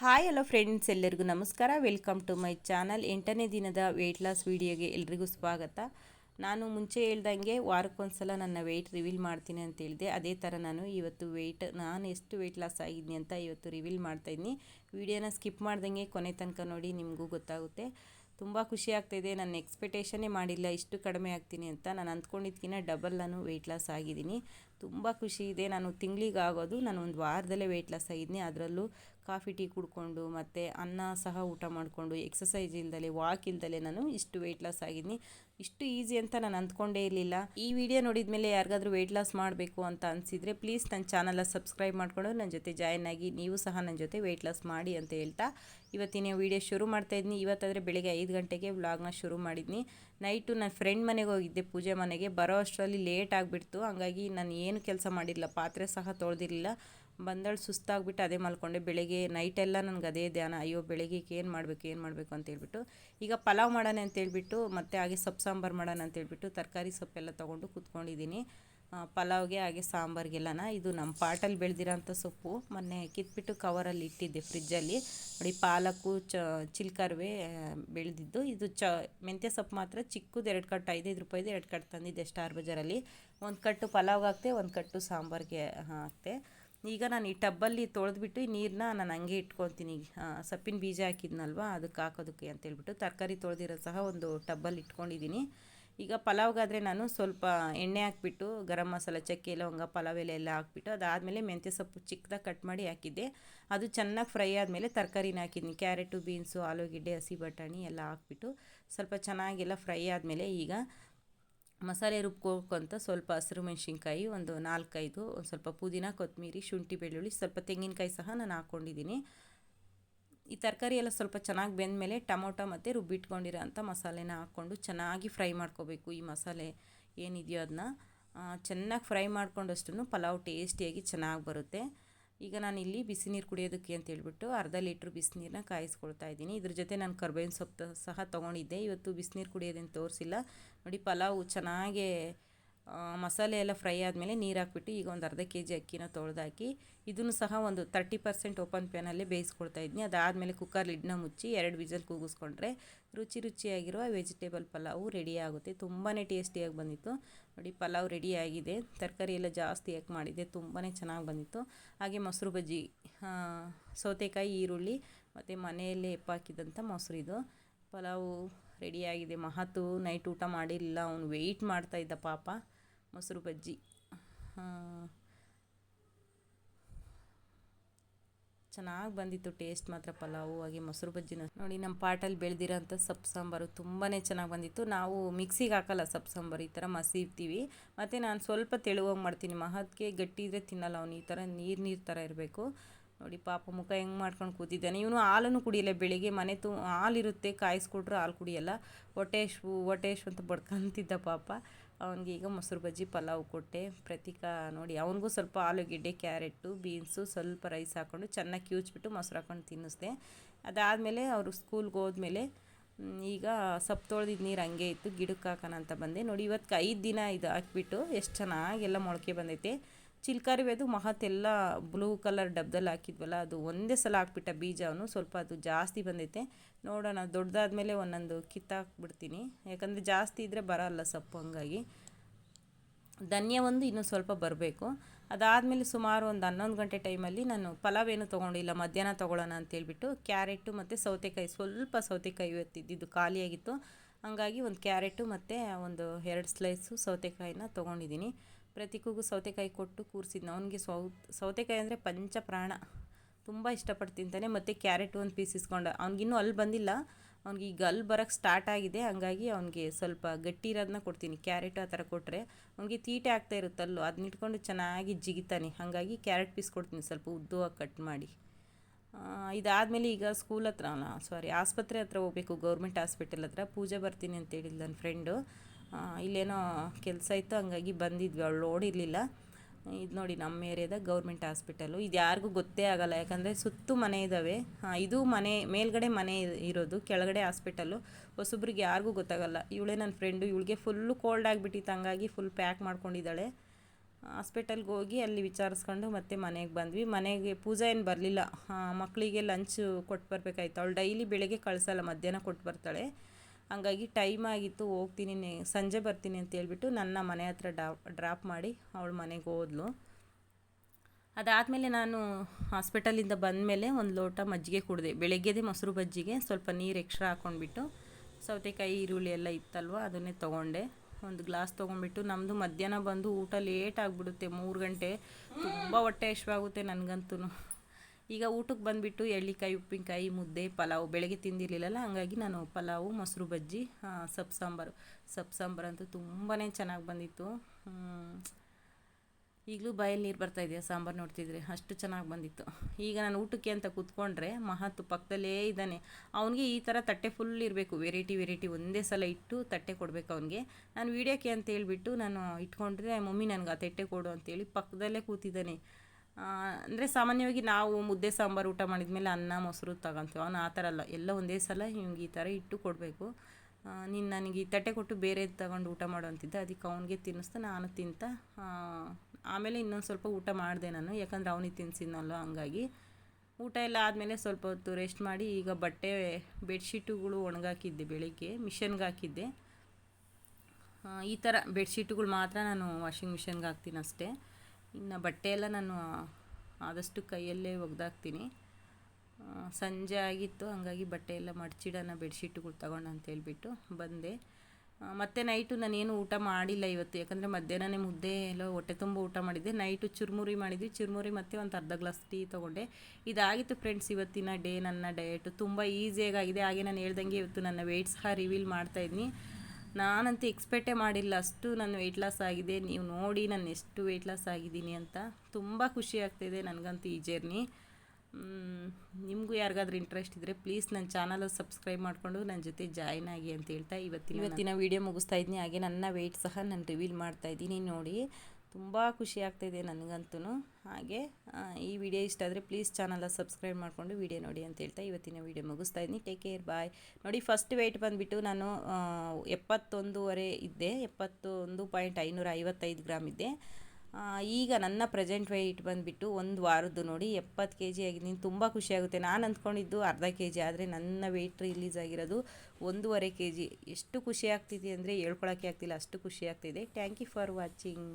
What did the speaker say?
Hi hello friends ಎಲ್ಲರಿಗೂ ನಮಸ್ಕಾರ. Welcome to my channel ಎಂಟನೇ ದಿನದ ವೆಯ್ಟ್ ಲಾಸ್ ವೀಡಿಯೋಗೆ ಎಲ್ರಿಗೂ ಸ್ವಾಗತ. ನಾನು ಮುಂಚೆ ಹೇಳ್ದಂಗೆ ವಾರಕ್ಕೊಂದ್ಸಲ ನನ್ನ ವೆಯ್ಟ್ ರಿವೀಲ್ ಮಾಡ್ತೀನಿ ಅಂತ ಹೇಳಿದೆ. ಅದೇ ಥರ ನಾನು ಇವತ್ತು ವೆಯ್ಟ್ ನಾನು ಎಷ್ಟು ವೆಯ್ಟ್ ಲಾಸ್ ಆಗಿದ್ದೀನಿ ಅಂತ ಇವತ್ತು ರಿವೀಲ್ ಮಾಡ್ತಾಯಿದ್ದೀನಿ ವೀಡಿಯೋನ ಸ್ಕಿಪ್ ಮಾಡ್ದಂಗೆ ಕೊನೆ ತನಕ ನೋಡಿ ನಿಮಗೂ ಗೊತ್ತಾಗುತ್ತೆ. ತುಂಬ ಖುಷಿ ಆಗ್ತಾಯಿದೆ ನನ್ನ ಎಕ್ಸ್ಪೆಕ್ಟೇಷನ್ನೇ ಮಾಡಿಲ್ಲ. ಇಷ್ಟು ಕಡಿಮೆ ಆಗ್ತೀನಿ ಅಂತ. ನಾನು ಅಂದ್ಕೊಂಡಿದ್ದಕ್ಕಿಂತ ಡಬಲ್ ನಾನು ವೆಯ್ಟ್ ಲಾಸ್ ಆಗಿದ್ದೀನಿ. ತುಂಬ ಖುಷಿ ಇದೆ. ನಾನು ತಿಂಗಳಿಗಾಗೋದು, ನಾನು ಒಂದು ವಾರದಲ್ಲೇ ವೆಯ್ಟ್ ಲಾಸ್ ಆಗಿದ್ದೀನಿ ಅದರಲ್ಲೂ ಕಾಫಿ, ಟೀ ಕುಡ್ಕೊಂಡು ಮತ್ತು ಅನ್ನ ಸಹ ಊಟ ಮಾಡಿಕೊಂಡು ಎಕ್ಸಸೈಸ್ ಇಲ್ದಲೆ ವಾಕ್ ನಾನು ಇಷ್ಟು ವೆಯ್ಟ್ ಲಾಸ್ ಆಗಿದ್ದೀನಿ ಇಷ್ಟು ಈಸಿ ಅಂತ ನಾನು ಅಂದ್ಕೊಂಡೇ ಇರಲಿಲ್ಲ. ಈ ವಿಡಿಯೋ ನೋಡಿದ ಮೇಲೆ ಯಾರಿಗಾದ್ರೂ ವೆಯ್ಟ್ ಲಾಸ್ ಮಾಡಬೇಕು ಅಂತ ಅನಿಸಿದರೆ ಪ್ಲೀಸ್ ನನ್ನ ಚಾನಲ ಸಬ್ಸ್ಕ್ರೈಬ್ ಮಾಡಿಕೊಂಡು ನನ್ನ ಜೊತೆ ಜಾಯ್ನ್ ಆಗಿ, ನೀವು ಸಹ ನನ್ನ ಜೊತೆ ವೆಯ್ಟ್ ಲಾಸ್ ಮಾಡಿ ಅಂತ ಹೇಳ್ತಾ. ಇವತ್ತಿನ ವೀಡಿಯೋ ಶುರು ಮಾಡ್ತಾಯಿದ್ದೀನಿ ಇವತ್ತಾದರೆ ಬೆಳಗ್ಗೆ ಐದು ಗಂಟೆಗೆ ವ್ಲಾಗ್ನ ಶುರು ಮಾಡಿದ್ನಿ. ನೈಟು ನನ್ನ ಫ್ರೆಂಡ್ ಮನೆಗೆ ಹೋಗಿದ್ದೆ ಪೂಜೆ ಮನೆಗೆ. ಬರೋ ಅಷ್ಟರಲ್ಲಿ ಲೇಟ್ ಆಗಿಬಿಡ್ತು. ಹಂಗಾಗಿ ನಾನು ಏನು ಕೆಲಸ ಮಾಡಿಲ್ಲ. ಪಾತ್ರೆ ಸಹ ತೊಳೆದಿರಲಿಲ್ಲ. ಬಂದಳು ಸುಸ್ತಾಗ್ಬಿಟ್ಟು ಅದೇ ಮಲ್ಕೊಂಡೆ. ಬೆಳಗ್ಗೆ ನೈಟೆಲ್ಲ ನನಗೆ ಅದೇ ಧ್ಯಾನ. ಅಯ್ಯೋ ಬೆಳಗ್ಗೆ ಏನು ಮಾಡಬೇಕು ಏನು ಮಾಡಬೇಕು ಅಂತ ಹೇಳ್ಬಿಟ್ಟು. ಈಗ ಪಲಾವ್ ಮಾಡೋಣ ಅಂತೇಳ್ಬಿಟ್ಟು ಮತ್ತೆ ಹಾಗೆ ಸೊಪ್ಪು ಸಾಂಬಾರು ಮಾಡೋಣ ಅಂತೇಳ್ಬಿಟ್ಟು ತರಕಾರಿ ಸೊಪ್ಪೆಲ್ಲ ತೊಗೊಂಡು ಕೂತ್ಕೊಂಡಿದ್ದೀನಿ. ಪಲಾವ್ಗೆ ಹಾಗೆ ಸಾಂಬಾರಿಗೆಲ್ಲನ. ಇದು ನಮ್ಮ ಪಾಟಲ್ಲಿ ಬೆಳೆದಿರೋಂಥ ಸೊಪ್ಪು. ಮೊನ್ನೆ ಕಿತ್ಬಿಟ್ಟು ಕವರಲ್ಲಿ ಇಟ್ಟಿದ್ದೆ ಫ್ರಿಜ್ಜಲ್ಲಿ ನೋಡಿ, ಪಾಲಕ್ಕು, ಚ, ಚಿಲ್ಕರ್ವೆ ಬೆಳೆದಿದ್ದು. ಇದು ಚ, ಮೆಂತ್ಯ ಸೊಪ್ಪು ಮಾತ್ರ. ಚಿಕ್ಕದು ಎರಡು ಕಟ್ಟು, ಐದೈದು ರೂಪಾಯಿದು ಎರಡು ಕಟ್ಟು ತಂದಿದ್ದೆ ಸ್ಟಾರ್ ಬಜಾರಲ್ಲಿ. ಒಂದು ಕಟ್ಟು ಪಲಾವ್ಗೆ ಹಾಕ್ತೆ, ಒಂದು ಕಟ್ಟು ಸಾಂಬಾರಿಗೆ ಹಾಕ್ತೆ. ಈಗ ನಾನು ಈ ಟಬ್ಬಲ್ಲಿ ತೊಳೆದ್ಬಿಟ್ಟು, ಈ ನೀರನ್ನ ನಾನು ಹಂಗೆ ಇಟ್ಕೊತೀನಿ. ಸೊಪ್ಪಿನ ಬೀಜ ಹಾಕಿದ್ನಲ್ವ, ಅದಕ್ಕೆ ಹಾಕೋದಕ್ಕೆ ಅಂತೇಳ್ಬಿಟ್ಟು ತರಕಾರಿ ತೊಳೆದಿರೋ ಸಹ ಒಂದು ಟಬ್ಬಲ್ಲಿ ಇಟ್ಕೊಂಡಿದ್ದೀನಿ. ಈಗ ಪಲಾವ್ಗಾದರೆ ನಾನು ಸ್ವಲ್ಪ ಎಣ್ಣೆ ಹಾಕ್ಬಿಟ್ಟು ಗರಂ ಮಸಾಲ ಚಕ್ಕೆ ಲವಂಗ ಪಲಾವ್ ಎಲೆ ಎಲ್ಲ ಹಾಕ್ಬಿಟ್ಟು ಅದಾದಮೇಲೆ ಮೆಂತ್ಯ ಸೊಪ್ಪು ಚಿಕ್ಕದಾಗಿ ಕಟ್ ಮಾಡಿ ಹಾಕಿದ್ದೆ. ಅದು ಚೆನ್ನಾಗಿ ಫ್ರೈ ಆದಮೇಲೆ ತರಕಾರಿನ ಹಾಕಿದ್ದೀನಿ ಕ್ಯಾರೆಟು, ಬೀನ್ಸು, ಆಲೂಗೆಡ್ಡೆ, ಹಸಿ ಬಟಾಣಿ ಎಲ್ಲ ಹಾಕ್ಬಿಟ್ಟು ಸ್ವಲ್ಪ ಚೆನ್ನಾಗೆಲ್ಲ ಫ್ರೈ ಆದಮೇಲೆ ಈಗ ಮಸಾಲೆ ರುಬ್ಕೋಕ್ಕಂತ ಸ್ವಲ್ಪ ಹಸಿರು ಮೆಣಸಿನ್ಕಾಯಿ ಒಂದು ನಾಲ್ಕೈದು, ಒಂದು ಸ್ವಲ್ಪ ಪುದೀನ, ಕೊತ್ತಂಬರಿ, ಶುಂಠಿ, ಬೆಳ್ಳುಳ್ಳಿ, ಸ್ವಲ್ಪ ತೆಂಗಿನಕಾಯಿ ಸಹ ನಾನು ಹಾಕ್ಕೊಂಡಿದ್ದೀನಿ. ಈ ತರಕಾರಿ ಎಲ್ಲ ಸ್ವಲ್ಪ ಚೆನ್ನಾಗಿ ಬೆಂದಮೇಲೆ ಟೊಮೊಟೊ ಮತ್ತು ರುಬ್ಬಿಟ್ಕೊಂಡಿರೋ ಅಂಥ ಮಸಾಲೆನ ಹಾಕ್ಕೊಂಡು ಚೆನ್ನಾಗಿ ಫ್ರೈ ಮಾಡ್ಕೋಬೇಕು ಈ ಮಸಾಲೆ ಏನಿದೆಯೋ ಅದನ್ನ ಚೆನ್ನಾಗಿ ಫ್ರೈ ಮಾಡ್ಕೊಂಡಷ್ಟು ಪಲಾವ್ ಟೇಸ್ಟಿಯಾಗಿ ಚೆನ್ನಾಗಿ ಬರುತ್ತೆ. ಈಗ ನಾನು ಇಲ್ಲಿ ಬಿಸಿ ನೀರು ಕುಡಿಯೋದಕ್ಕೆ ಅಂತ ಹೇಳ್ಬಿಟ್ಟು ಅರ್ಧ ಲೀಟ್ರ್ ಬಿಸಿನೀರನ್ನ ಕಾಯಿಸ್ಕೊಳ್ತಾ ಇದ್ದೀನಿ. ಇದ್ರ ಜೊತೆ ನಾನು ಕರ್ಬೇವಿನ ಸೊಪ್ಪು ಸಹ ತೊಗೊಂಡಿದ್ದೆ. ಇವತ್ತು ಬಿಸಿನೀರು ಕುಡಿಯೋದೇನು ತೋರಿಸಿಲ್ಲ. ನೋಡಿ ಪಲಾವು ಚೆನ್ನಾಗೇ ಮಸಾಲೆ ಎಲ್ಲ ಫ್ರೈ ಆದಮೇಲೆ ನೀರು ಹಾಕ್ಬಿಟ್ಟು ಈಗ ಒಂದು ಅರ್ಧ ಕೆ ಜಿ ಅಕ್ಕಿನ ತೊಳೆದಾಕಿ ಇದನ್ನು ಸಹ ಒಂದು ತರ್ಟಿ ಪರ್ಸೆಂಟ್ ಓಪನ್ ಪ್ಯಾನಲ್ಲೇ ಬೇಯಿಸ್ಕೊಳ್ತಾ ಇದ್ದೀನಿ ಅದಾದಮೇಲೆ ಕುಕ್ಕರ್ ಲಿಡ್ನ ಮುಚ್ಚಿ ಎರಡು ವಿಜಲ್ ಕೂಗಿಸ್ಕೊಂಡ್ರೆ ರುಚಿ ರುಚಿಯಾಗಿರುವ ವೆಜಿಟೇಬಲ್ ಪಲಾವು ರೆಡಿ ಆಗುತ್ತೆ. ತುಂಬಾ ಟೇಸ್ಟಿಯಾಗಿ ಬಂದಿತ್ತು. ನೋಡಿ, ಪಲಾವ್ ರೆಡಿ ಆಗಿದೆ. ತರಕಾರಿ ಎಲ್ಲ ಜಾಸ್ತಿ ಯಾಕೆ ಮಾಡಿದೆ ತುಂಬಾ ಚೆನ್ನಾಗಿ ಬಂದಿತ್ತು. ಹಾಗೆ ಮೊಸರು ಬಜ್ಜಿ ಸೌತೆಕಾಯಿ, ಈರುಳ್ಳಿ ಮತ್ತು ಮನೆಯಲ್ಲೇ ಎಪ್ಪಾಕಿದಂಥ ಮೊಸರು ಇದು. ಪಲಾವು ರೆಡಿಯಾಗಿದೆ ಮಹತು ನೈಟ್ ಊಟ ಮಾಡಿರಲಿಲ್ಲ. ಅವನು ವೆಯ್ಟ್ ಮಾಡ್ತಾಯಿದ್ದ ಪಾಪ. ಮೊಸರು ಬಜ್ಜಿ. ಚೆನ್ನಾಗಿ ಬಂದಿತ್ತು ಟೇಸ್ಟ್ ಮಾತ್ರ ಪಲಾವು, ಹಾಗೆ ಮೊಸರು ಬಜ್ಜಿನ. ನೋಡಿ ನಮ್ಮ ಪಾಟಲ್ಲಿ ಬೆಳೆದಿರೋಂಥ ಸೊಪ್ಪು ಸಾಂಬಾರು ತುಂಬಾ ಚೆನ್ನಾಗಿ ಬಂದಿತ್ತು. ನಾವು ಮಿಕ್ಸಿಗೆ ಹಾಕಲ್ಲ ಸೊಪ್ಪು ಸಾಂಬಾರು, ಈ ಥರ ಮಸೀರ್ತೀವಿ ಮತ್ತು ನಾನು ಸ್ವಲ್ಪ ತೆಳುವಾಗಿ ಮಾಡ್ತೀನಿ. ಮಹತ್ಗೆ ಗಟ್ಟಿ ಇದ್ದರೆ ತಿನ್ನಲ್ಲ ಅವನು. ಈ ಥರ ನೀರು ನೀರು ಥರ ಇರಬೇಕು. ನೋಡಿ, ಪಾಪ ಮುಖ ಹೆಂಗೆ ಮಾಡ್ಕೊಂಡು ಕೂತಿದ್ದಾನೆ. ಇವನು ಹಾಲನ್ನು ಕುಡಿಯಲ್ಲ ಬೆಳಿಗ್ಗೆ. ಮನೆ ತು, ಹಾಲಿರುತ್ತೆ, ಕಾಯಿಸ್ಕೊಟ್ರೆ ಹಾಲು ಕುಡಿಯಲ್ಲ. ಹೊಟ್ಟೆಶು ಹೊಟ್ಟೆಶು ಅಂತ ಬಡ್ಕೊಂತಿದ್ದ ಪಾಪ. ಅವನಿಗೆ ಈಗ ಮೊಸರು ಬಜ್ಜಿ, ಪಲಾವ್ ಕೊಟ್ಟೆ. ಪ್ರತೀಕಾ ನೋಡಿ, ಅವನಿಗೂ ಸ್ವಲ್ಪ ಆಲೂಗೆಡ್ಡೆ ಕ್ಯಾರೆಟು ಬೀನ್ಸು, ಸ್ವಲ್ಪ ರೈಸ್ ಹಾಕ್ಕೊಂಡು ಚೆನ್ನಾಗಿ ಕ್ಯೂಚ್ಬಿಟ್ಟು ಮೊಸರು ಹಾಕ್ಕೊಂಡು ತಿನ್ನಿಸ್ದೆ. ಅದಾದಮೇಲೆ ಅವರು ಸ್ಕೂಲ್ಗೆ ಹೋದ್ಮೇಲೆ ಈಗ ಸಪ್ ತೊಳೆದಿದ್ದು ನೀರು ಹಂಗೆ ಇತ್ತು. ಗಿಡಕ್ಕೆ ಹಾಕೋಣ ಅಂತ ಬಂದೆ. ನೋಡಿ, ಇವತ್ತು ಐದು ದಿನ ಇದು ಹಾಕ್ಬಿಟ್ಟು ಎಷ್ಟು ಚೆನ್ನಾಗೆಲ್ಲ ಮೊಳಕೆ ಬಂದೈತೆ. ಚಿಲ್ಕಾರಿವೆದು ಮಹತ್ತೆಲ್ಲ ಬ್ಲೂ ಕಲರ್ ಡಬ್ದಲ್ಲಿ ಹಾಕಿದ್ವಲ್ಲ, ಅದು ಒಂದೇ ಸಲ ಹಾಕ್ಬಿಟ್ಟ ಬೀಜವನ್ನು ಸ್ವಲ್ಪ ಅದು ಜಾಸ್ತಿ ಬಂದೈತೆ ನೋಡೋಣ ದೊಡ್ಡದಾದ್ಮೇಲೆ ಒಂದೊಂದು ಕಿತ್ತಾಕ್ಬಿಡ್ತೀನಿ ಯಾಕಂದರೆ ಜಾಸ್ತಿ ಇದ್ದರೆ ಬರಲ್ಲ ಸೊಪ್ಪು ಹಂಗಾಗಿ. ಧನ್ಯ ಒಂದು, ಇನ್ನೂ ಸ್ವಲ್ಪ ಬರಬೇಕು. ಅದಾದಮೇಲೆ ಸುಮಾರು ಒಂದು ಹನ್ನೊಂದು ಗಂಟೆ ಟೈಮಲ್ಲಿ ನಾನು ಪಲಾವ್ ಏನು ತೊಗೊಂಡಿಲ್ಲ ಮಧ್ಯಾಹ್ನ ತೊಗೊಳ್ಳೋಣ ಅಂತೇಳ್ಬಿಟ್ಟು ಕ್ಯಾರೆಟು ಮತ್ತು ಸೌತೆಕಾಯಿ, ಸ್ವಲ್ಪ ಸೌತೆಕಾಯಿ ಇವತ್ತಿದ್ದು ಖಾಲಿಯಾಗಿತ್ತು. ಹಂಗಾಗಿ ಒಂದು ಕ್ಯಾರೆಟು ಮತ್ತು ಒಂದು ಎರಡು ಸ್ಲೈಸು ಸೌತೆಕಾಯಿನ ತೊಗೊಂಡಿದ್ದೀನಿ. ಪ್ರತಿಕೂಗೂ ಸೌತೆಕಾಯಿ ಕೊಟ್ಟು ಕೂರಿಸಿದ್ನ. ಅವನಿಗೆ ಸೌ, ಸೌತೆಕಾಯಿ ಅಂದರೆ ಪಂಚ ಪ್ರಾಣ ತುಂಬ ಇಷ್ಟಪಟ್ಟು ತಿಂತಾನೆ. ಮತ್ತು ಕ್ಯಾರೆಟ್ ಒಂದು ಪೀಸ್ ಇಸ್ಕೊಂಡ. ಅವ್ನಿಗಿನ್ನೂ ಅಲ್ಲಿ ಬಂದಿಲ್ಲ. ಅವ್ನಿಗೆ ಈಗ ಅಲ್ಲಿ ಬರೋಕ್ಕೆ ಸ್ಟಾರ್ಟ್ ಆಗಿದೆ. ಹಂಗಾಗಿ ಅವ್ನಿಗೆ ಸ್ವಲ್ಪ ಗಟ್ಟಿ ಇರೋದನ್ನ ಕೊಡ್ತೀನಿ. ಕ್ಯಾರೆಟ್ ಆ ಥರ ಕೊಟ್ಟರೆ ಅವ್ನಿಗೆ ತೀಟೆ ಆಗ್ತಾ ಇರುತ್ತಲ್ಲೋ. ಅದನ್ನ ಇಟ್ಕೊಂಡು ಚೆನ್ನಾಗಿ ಜಿಗಿತಾನೆ. ಹಾಗಾಗಿ ಕ್ಯಾರೆಟ್ ಪೀಸ್ ಕೊಡ್ತೀನಿ. ಸ್ವಲ್ಪ ಉದ್ದವಾಗಿ ಕಟ್ ಮಾಡಿ. ಇದಾದಮೇಲೆ ಈಗ ಸ್ಕೂಲ್ ಹತ್ರ ಸಾರಿ ಆಸ್ಪತ್ರೆ ಹತ್ರ ಹೋಗಬೇಕು. ಗೌರ್ಮೆಂಟ್ ಹಾಸ್ಪಿಟಲ್ ಹತ್ರ. ಪೂಜೆ ಬರ್ತೀನಿ ಅಂತ ಹೇಳಿಲ್ಲ ನನ್ನ ಫ್ರೆಂಡು ಇಲ್ಲೇನೋ ಕೆಲಸ ಇತ್ತು, ಹಂಗಾಗಿ ಬಂದಿದ್ವಿ. ಅವಳು ನೋಡಿರಲಿಲ್ಲ. ಇದು ನೋಡಿ ನಮ್ಮ ಏರಿಯಾದ ಗೌರ್ಮೆಂಟ್ ಹಾಸ್ಪಿಟಲು ಇದು ಯಾರಿಗೂ ಗೊತ್ತೇ ಆಗೋಲ್ಲ. ಯಾಕಂದರೆ ಸುತ್ತು ಮನೆ ಇದ್ದಾವೆ ಹಾಂ ಇದು ಮನೆ, ಮೇಲ್ಗಡೆ ಮನೆ ಇರೋದು, ಕೆಳಗಡೆ ಹಾಸ್ಪಿಟಲ್ಲು. ಹೊಸಬ್ರಿಗೆ ಯಾರಿಗೂ ಗೊತ್ತಾಗಲ್ಲ. ಇವಳೇ ನನ್ನ ಫ್ರೆಂಡು ಇವಳಿಗೆ ಫುಲ್ಲು ಕೋಲ್ಡ್ ಆಗಿಬಿಟ್ಟಿತ್ತು. ಹಂಗಾಗಿ ಫುಲ್ ಪ್ಯಾಕ್ ಮಾಡ್ಕೊಂಡಿದ್ದಾಳೆ. ಹಾಸ್ಪಿಟಲ್ಗೆ ಹೋಗಿ ಅಲ್ಲಿ ವಿಚಾರಿಸ್ಕೊಂಡು ಮತ್ತೆ ಮನೆಗೆ ಬಂದ್ವಿ. ಮನೆಗೆ ಪೂಜಾ ಏನು ಬರಲಿಲ್ಲ. ಮಕ್ಕಳಿಗೆ ಲಂಚ್ ಕೊಟ್ಟು ಬರಬೇಕಾಯ್ತು. ಅವಳು ಡೈಲಿ ಬೆಳಗ್ಗೆ ಕಳಿಸಲ್ಲ, ಮಧ್ಯಾಹ್ನ ಕೊಟ್ಟು ಬರ್ತಾಳೆ. ಹಂಗಾಗಿ ಟೈಮ್ ಆಗಿತ್ತು, ಹೋಗ್ತೀನಿ ಸಂಜೆ ಬರ್ತೀನಿ ಅಂತ ಹೇಳ್ಬಿಟ್ಟು ನನ್ನ ಮನೆ ಹತ್ರ ಡಾ, ಡ್ರಾಪ್ ಮಾಡಿ ಅವಳು ಮನೆಗೆ ಹೋದ್ಲು. ಅದಾದಮೇಲೆ ನಾನು ಹಾಸ್ಪಿಟಲಿಂದ ಬಂದಮೇಲೆ ಒಂದು ಲೋಟ ಮಜ್ಜಿಗೆ ಕುಡಿದೆ. ಬೆಳಗ್ಗೆದೇ ಮೊಸರು ಬಜ್ಜಿಗೆ, ಸ್ವಲ್ಪ ನೀರು ಎಕ್ಸ್ಟ್ರಾ ಹಾಕ್ಕೊಂಡ್ಬಿಟ್ಟು ಸೌತೆಕಾಯಿ, ಈರುಳ್ಳಿ ಎಲ್ಲ ಇತ್ತಲ್ವ, ಅದನ್ನೇ ತೊಗೊಂಡೆ. ಒಂದು ಗ್ಲಾಸ್ ತೊಗೊಂಡ್ಬಿಟ್ಟು ನಮ್ಮದು ಮಧ್ಯಾಹ್ನ ಬಂದು ಊಟ ಲೇಟ್ ಆಗಿಬಿಡುತ್ತೆ, ಮೂರು ಗಂಟೆ. ತುಂಬ ಹೊಟ್ಟೆ ಇಷ್ಟವಾಗುತ್ತೆ ನನಗಂತೂ ಈಗ ಊಟಕ್ಕೆ ಬಂದುಬಿಟ್ಟು ಎಳ್ಳಿಕಾಯಿ, ಉಪ್ಪಿನಕಾಯಿ, ಮುದ್ದೆ, ಪಲಾವು ಬೆಳಗ್ಗೆ ತಿಂದಿರಲಿಲ್ಲಲ್ಲ, ಹಂಗಾಗಿ ನಾನು ಪಲಾವು, ಮೊಸರು ಬಜ್ಜಿ ಸೊಪ್ಪು ಸಾಂಬಾರು. ಸೊಪ್ಪು ಸಾಂಬಾರು ಅಂತೂ ತುಂಬಾ ಚೆನ್ನಾಗಿ ಬಂದಿತ್ತು. ಈಗಲೂ ಬಾಯಲ್ಲಿ ನೀರು ಬರ್ತಾ ಇದೆಯಾ? ಸಾಂಬಾರು ನೋಡ್ತಿದ್ರೆ, ಅಷ್ಟು ಚೆನ್ನಾಗಿ ಬಂದಿತ್ತು. ಈಗ ನಾನು ಊಟಕ್ಕೆ ಅಂತ ಕೂತ್ಕೊಂಡ್ರೆ ಮಹತ್ತು ಪಕ್ಕದಲ್ಲೇ ಇದ್ದಾನೆ. ಅವನಿಗೆ ಈ ಥರ ತಟ್ಟೆ ಫುಲ್ ಇರಬೇಕು. ವೆರೈಟಿ ವೆರೈಟಿ ಒಂದೇ ಸಲ ಇಟ್ಟು ತಟ್ಟೆ ಕೊಡಬೇಕು ಅವನಿಗೆ. ನಾನು ವೀಡಿಯೋಕ್ಕೆ ಅಂತ ಹೇಳಿಬಿಟ್ಟು ನಾನು ಇಟ್ಕೊಂಡ್ರೆ ಮಮ್ಮಿ ನನಗೆ ಆ ತಟ್ಟೆ ಕೊಡು ಅಂತೇಳಿ ಪಕ್ಕದಲ್ಲೇ ಕೂತಿದ್ದಾನೆ. ಅಂದರೆ ಸಾಮಾನ್ಯವಾಗಿ ನಾವು ಮುದ್ದೆ ಸಾಂಬಾರು ಊಟ ಮಾಡಿದ ಮೇಲೆ ಅನ್ನ, ಮೊಸರು ತಗೊಂತೀವಿ. ಅವನು ಆ ಥರ ಅಲ್ಲ. ಎಲ್ಲ ಒಂದೇ ಸಲ ಹಿಂಗೆ ಈ ಥರ ಇಟ್ಟು ಕೊಡಬೇಕು. ನೀನು ನನಗೆ ಈ ತಟ್ಟೆ ಕೊಟ್ಟು ಬೇರೆ ತಗೊಂಡು ಊಟ ಮಾಡು ಅದಕ್ಕೆ ಅವನಿಗೆ ತಿನ್ನಿಸ್ತಾ, ನಾನು ತಿಂತ. ಆಮೇಲೆ ಇನ್ನೊಂದು ಸ್ವಲ್ಪ ಊಟ ಮಾಡಿದೆ ನಾನು. ಯಾಕಂದ್ರೆ ಅವನಿಗೆ ತಿನ್ನಿಸಿದ್ನಲ್ಲ ಹಂಗಾಗಿ. ಊಟ ಎಲ್ಲ ಆದಮೇಲೆ ಸ್ವಲ್ಪ ಹೊತ್ತು ರೆಸ್ಟ್ ಮಾಡಿ ಈಗ ಬಟ್ಟೆ, ಬೆಡ್ಶೀಟುಗಳು ಒಣಗಾಕಿದ್ದೆ ಬೆಳಿಗ್ಗೆ. ಮಿಷನ್ಗೆ ಹಾಕಿದ್ದೆ. ಈ ಥರ ಬೆಡ್ಶೀಟುಗಳು ಮಾತ್ರ ನಾನು ವಾಷಿಂಗ್ ಮಿಷನ್ಗೆ ಹಾಕ್ತೀನಿ ಅಷ್ಟೇ. ಇನ್ನು ಬಟ್ಟೆ ಎಲ್ಲ ನಾನು ಆದಷ್ಟು ಕೈಯಲ್ಲೇ ಒಗ್ದಾಕ್ತೀನಿ. ಸಂಜೆ ಆಗಿತ್ತು, ಹಾಗಾಗಿ ಬಟ್ಟೆ ಎಲ್ಲ ಬೆಡ್ಶೀಟುಗಳು ತಗೊಂಡು ಅಂತ ಹೇಳಿಬಿಟ್ಟು ಬಂದೆ. ಮತ್ತು ನೈಟು ನಾನೇನು ಊಟ ಮಾಡಿಲ್ಲ ಇವತ್ತು, ಯಾಕಂದರೆ ಮಧ್ಯಾಹ್ನನೇ ಮುದ್ದೆ ಎಲ್ಲ ಹೊಟ್ಟೆ ತುಂಬ ಊಟ ಮಾಡಿದ್ದೆ. ನೈಟು ಚುರುಮುರಿ ಮಾಡಿದ್ವಿ. ಚುರುಮುರಿ ಮತ್ತೆ ಒಂದು ಅರ್ಧ ಗ್ಲಾಸ್ ಟೀ ತೊಗೊಂಡೆ. ಇದಾಗಿತ್ತು ಫ್ರೆಂಡ್ಸ್, ಇವತ್ತಿನ ಡೇ, ನನ್ನ ಡಯಟು. ತುಂಬ ಈಸಿಯಾಗಿದೆ ಹಾಗೆ ನಾನು ಹೇಳ್ದಂಗೆ ಇವತ್ತು ನನ್ನ ವೆಯ್ಟ್ ಸಹ ರಿವೀಲ್ ಮಾಡ್ತಾಯಿದ್ದೀನಿ ನಾನಂತೂ ಎಕ್ಸ್ಪೆಕ್ಟೇ ಮಾಡಿಲ್ಲ ಅಷ್ಟು ನನ್ನ ವೆಯ್ಟ್ ಲಾಸ್ ಆಗಿದೆ. ನೀವು ನೋಡಿ ನಾನು ಎಷ್ಟು ವೆಯ್ಟ್ ಲಾಸ್ ಆಗಿದ್ದೀನಿ ಅಂತ. ತುಂಬ ಖುಷಿ ಆಗ್ತಿದೆ ನನಗಂತೂ ಈ ಜರ್ನಿ ನಿಮಗೂ ಯಾರಿಗಾದ್ರೂ ಇಂಟ್ರೆಸ್ಟ್ ಇದ್ದರೆ ಪ್ಲೀಸ್ ನನ್ನ ಚಾನಲ್ ಸಬ್ಸ್ಕ್ರೈಬ್ ಮಾಡಿಕೊಂಡು ನನ್ನ ಜೊತೆ ಜಾಯ್ನ್ ಆಗಿ ಅಂತ ಹೇಳ್ತಾ ಇವತ್ತಿನ ಇವತ್ತಿನ ವೀಡಿಯೋ ಮುಗಿಸ್ತಾ ಇದ್ದೀನಿ ಹಾಗೆ ನನ್ನ ವೆಯ್ಟ್ ಸಹ ನಾನು ರಿವೀಲ್ ಮಾಡ್ತಾ ಇದ್ದೀನಿ. ನೋಡಿ ತುಂಬ ಖುಷಿ ಆಗ್ತಾಯಿದೆ ನನಗಂತೂ. ಹಾಗೆ ಈ ವಿಡಿಯೋ ಇಷ್ಟ ಆದರೆ ಪ್ಲೀಸ್ ಚಾನಲ ಸಬ್ಸ್ಕ್ರೈಬ್ ಮಾಡಿಕೊಂಡು ವಿಡಿಯೋ ನೋಡಿ ಅಂತ ಹೇಳ್ತಾ ಇವತ್ತಿನ ವಿಡಿಯೋ ಮುಗಿಸ್ತಾ ಇದ್ದೀನಿ. ಟೇಕ್ ಕೇರ್ ಬಾಯ್ ನೋಡಿ ಫಸ್ಟ್ ವೆಯ್ಟ್ ಬಂದುಬಿಟ್ಟು ನಾನು ಎಪ್ಪತ್ತೊಂದೂವರೆ ಇದ್ದೆ. ಎಪ್ಪತ್ತೊಂದು ಪಾಯಿಂಟ್ ಐನೂರ ಐವತ್ತೈದು ಗ್ರಾಮ್ ಇದ್ದೆ ಈಗ ನನ್ನ ಪ್ರೆಸೆಂಟ್ ವೆಯ್ಟ್ ಬಂದುಬಿಟ್ಟು ಒಂದು ವಾರದ್ದು ನೋಡಿ, ಎಪ್ಪತ್ತು ಕೆ ಜಿ ಆಗಿದ್ದೀನಿ ತುಂಬ ಖುಷಿಯಾಗುತ್ತೆ ನಾನು ಅಂದ್ಕೊಂಡಿದ್ದು ಅರ್ಧ ಕೆ ಜಿ ಆದರೆ ನನ್ನ ವೆಯ್ಟ್ ರಿಲೀಸ್ ಆಗಿರೋದು ಒಂದೂವರೆ ಕೆ ಜಿ ಎಷ್ಟು ಖುಷಿ ಆಗ್ತಿದೆ ಅಂದರೆ ಹೇಳ್ಕೊಳಕ್ಕೆ ಆಗ್ತಿಲ್ಲ, ಅಷ್ಟು ಖುಷಿ ಆಗ್ತಿದೆ. Thank you for watching